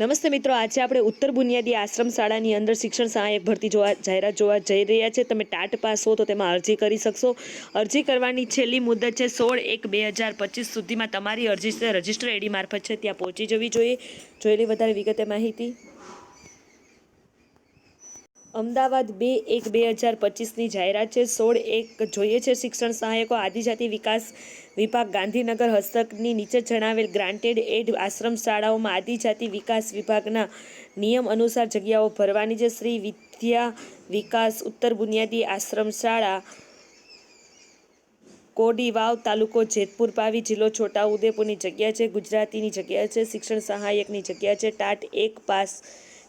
નમસ્તે મિત્રો, આજે આપણે ઉત્તર બુનિયાદી આશ્રમ શાળાની અંદર શિક્ષણ સહાયક ભરતી જોવા, જાહેરાત જોવા જઈ રહ્યા છે. તમે ટાટ પાસ હો તો તેમાં અરજી કરી શકશો. અરજી કરવાની છેલ્લી મુદત છે સોળ એક બે હજાર પચીસ સુધીમાં તમારી અરજી રજિસ્ટર એડી મારફત છે, ત્યાં પહોંચી જવી જોઈએ. જોયેલી વધારે વિગતે માહિતી અમદાવાદ બે એક બે હજાર પચીસની જાહેરાત છે. સોળ એક જોઈએ છે શિક્ષણ સહાયકો આદિજાતિ વિકાસ વિભાગ ગાંધીનગર હસ્તકની નીચે જણાવેલ ગ્રાન્ટેડ એડ આશ્રમ શાળાઓમાં આદિજાતિ વિકાસ વિભાગના નિયમ અનુસાર જગ્યાઓ ભરવાની છે. શ્રી વિદ્યા વિકાસ ઉત્તર બુનિયાદી આશ્રમ શાળા કોડી વાવ તાલુકો જેતપુર પાવી જિલ્લો છોટાઉદેપુરની જગ્યા છે. ગુજરાતીની જગ્યા છે, શિક્ષણ સહાયકની જગ્યા છે. ટાટ એક પાસ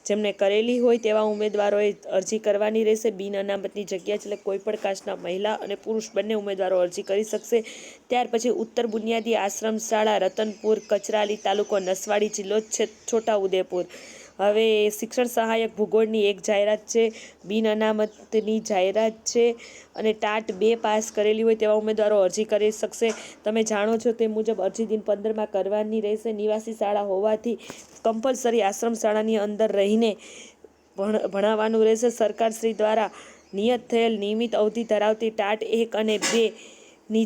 જેમને કરેલી હોય તેવા ઉમેદવારોએ અરજી કરવાની રહેશે. બિન અનામતની જગ્યા છે એટલે કોઈ પણ કાસ્ટના મહિલા અને પુરુષ બંને ઉમેદવારો અરજી કરી શકશે. ત્યાર પછી ઉત્તર બુનિયાદી આશ્રમ શાળા, રતનપુર, કચરાલી તાલુકો નસવાડી જિલ્લો છે છોટાઉદેપુર હવે શિક્ષણ સહાયક ભૂગોળની એક જાહેરાત છે, બિન અનામતની જાહેરાત છે અને ટાટ બે પાસ કરેલી હોય તેવા ઉમેદવારો અરજી કરી શકશે. તમે જાણો છો તે મુજબ અરજી દિન પંદરમાં કરવાની રહેશે. નિવાસી શાળા હોવાથી કમ્પલસરી આશ્રમ શાળાની અંદર રહીને ભણ, ભણાવવાનું રહેશે. સરકારશ્રી દ્વારા નિયત થયેલ નિયમિત અવધિ ધરાવતી ટાટ એક અને બે ની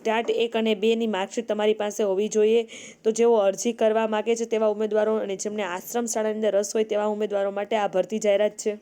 ટાટ એક અને બેની માર્કશીટ તમારી પાસે હોવી જોઈએ. તો જેઓ અરજી કરવા માગે છે તેવા ઉમેદવારો અને જેમને આશ્રમ શાળાની અંદર રસ હોય તેવા ઉમેદવારો માટે આ ભરતી જાહેરાત છે.